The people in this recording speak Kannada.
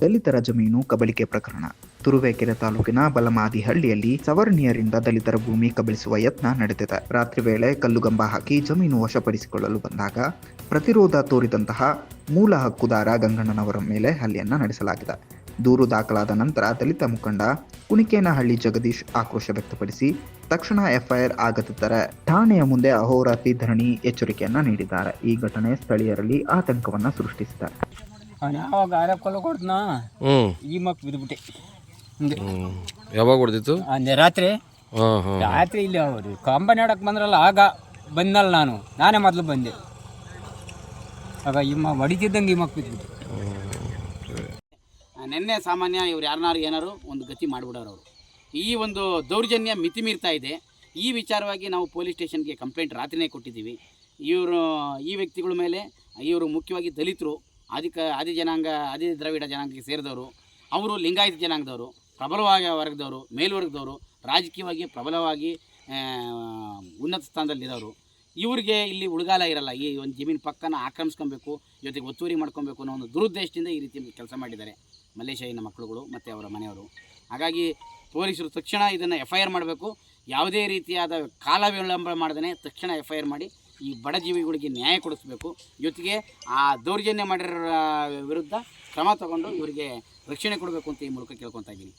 ದಲಿತರ ಜಮೀನು ಕಬಳಿಕೆ ಪ್ರಕರಣ. ತುರುವೇಕೆರೆ ತಾಲೂಕಿನ ಬಲಮಾದಿಹಳ್ಳಿಯಲ್ಲಿ ಸವರ್ಣೀಯರಿಂದ ದಲಿತರ ಭೂಮಿ ಕಬಳಿಸುವ ಯತ್ನ ನಡೆದಿದೆ. ರಾತ್ರಿ ವೇಳೆ ಕಲ್ಲುಗಂಬ ಹಾಕಿ ಜಮೀನು ವಶಪಡಿಸಿಕೊಳ್ಳಲು ಬಂದಾಗ ಪ್ರತಿರೋಧ ತೋರಿದಂತಹ ಮೂಲ ಹಕ್ಕುದಾರ ಗಂಗಣ್ಣನವರ ಮೇಲೆ ಹಲ್ಲೆಯನ್ನ ನಡೆಸಲಾಗಿದೆ. ದೂರು ದಾಖಲಾದ ನಂತರ ದಲಿತ ಮುಖಂಡ ಕುಣಿಕೇನಹಳ್ಳಿ ಜಗದೀಶ್ ಆಕ್ರೋಶ ವ್ಯಕ್ತಪಡಿಸಿ ತಕ್ಷಣ ಎಫ್ಐಆರ್ ಆಗದಿದ್ದರೆ ಠಾಣೆಯ ಮುಂದೆ ಅಹೋರಾತ್ರಿ ಧರಣಿ ಎಚ್ಚರಿಕೆಯನ್ನ ನೀಡಿದ್ದಾರೆ. ಈ ಘಟನೆ ಸ್ಥಳೀಯರಲ್ಲಿ ಆತಂಕವನ್ನ ಸೃಷ್ಟಿಸಿದೆ. ಅವ್ನು ಯಾವಾಗ ಆರಕ್ಕೆ ಕೊಲ್ಲ ಕೊಡ್ತನ ಹ್ಞೂ ಈ ಮಕ್ ಬಿದ್ಬಿಟ್ಟೆ. ಹಿಂಗೆ. ಯಾವಾಗ ಹೊಡೆದಿತ್ತು? ಅಂದೆ ರಾತ್ರಿ. ಹಾಂ ಹಾಂ ರಾತ್ರಿ ಇಲ್ಲಿ ಅವರು ಕಂಬ ನೆಡಕ್ಕೆ ಬಂದ್ರಲ್ಲ ಆಗ ಬಂದಲ್ಲ ನಾನು. ನಾನೇ ಮೊದಲು ಬಂದೆ. ಆಗ ಈ ಮ ಹೊಡಿತಿದ್ದಂಗೆ ಈ ಮಕ್ ಬಿದ್ಬಿಟ್ಟೆ. ನಿನ್ನೆ ಸಾಮಾನ್ಯ ಇವ್ರು ಯಾರನ್ನಾರು ಏನಾರು ಒಂದು ಗತಿ ಮಾಡಿಬಿಡೋರು ಅವರು. ಈ ಒಂದು ದೌರ್ಜನ್ಯ ಮಿತಿ ಮೀರ್ತಾ ಇದೆ. ಈ ವಿಚಾರವಾಗಿ ನಾವು ಪೊಲೀಸ್ ಸ್ಟೇಷನ್ಗೆ ಕಂಪ್ಲೇಂಟ್ ರಾತ್ರಿನೇ ಕೊಟ್ಟಿದ್ದೀವಿ. ಇವರು ಈ ವ್ಯಕ್ತಿಗಳ ಮೇಲೆ ಇವರು ಮುಖ್ಯವಾಗಿ ದಲಿತರು. ಆದಿಕ, ಆದಿ ಜನಾಂಗ, ಆದಿ ದ್ರವಿಡ ಜನಾಂಗಕ್ಕೆ ಸೇರಿದವರು, ಅವರು ಲಿಂಗಾಯತ ಜನಾಂಗದವರು, ಪ್ರಬಲವಾಗಿ ವರ್ಗದವರು, ಮೇಲ್ವರ್ಗದವರು, ರಾಜಕೀಯವಾಗಿ ಪ್ರಬಲವಾಗಿ ಉನ್ನತ ಸ್ಥಾನದಲ್ಲಿದ್ದವರು ಇವರಿಗೆ ಇಲ್ಲಿ ಉಳಿಗಾಲ ಇರಲ್ಲ. ಈ ಒಂದು ಜಮೀನು ಪಕ್ಕನ ಆಕ್ರಮಿಸ್ಕೊಬೇಕು, ಜೊತೆಗೆ ಒತ್ತುವರಿ ಮಾಡ್ಕೊಬೇಕು ಅನ್ನೋ ಒಂದು ದುರುದ್ದೇಶದಿಂದ ಈ ರೀತಿ ಕೆಲಸ ಮಾಡಿದ್ದಾರೆ ಮಲ್ಲೇಶಯ್ಯನ ಮಕ್ಕಳುಗಳು ಮತ್ತು ಅವರ ಮನೆಯವರು. ಹಾಗಾಗಿ ಪೊಲೀಸರು ತಕ್ಷಣ ಇದನ್ನು ಎಫ್ ಐ ಆರ್ ಮಾಡಬೇಕು. ಯಾವುದೇ ರೀತಿಯಾದ ಕಾಲ ವಿಳಂಬ ಮಾಡದೇ ತಕ್ಷಣ ಎಫ್ ಐ ಆರ್ ಮಾಡಿ ಈ ಬಡ ಜೀವಿಗಳಿಗೆ ನ್ಯಾಯ ಕೊಡಿಸ್ಬೇಕು. ಜೊತೆಗೆ ಆ ದೌರ್ಜನ್ಯ ಮಾಡಿರೋ ವಿರುದ್ಧ ಕ್ರಮ ತಗೊಂಡು ಇವರಿಗೆ ರಕ್ಷಣೆ ಕೊಡಬೇಕು ಅಂತ ಈ ಮೂಲಕ ಕೇಳ್ಕೊತಾ ಇದ್ದೀನಿ.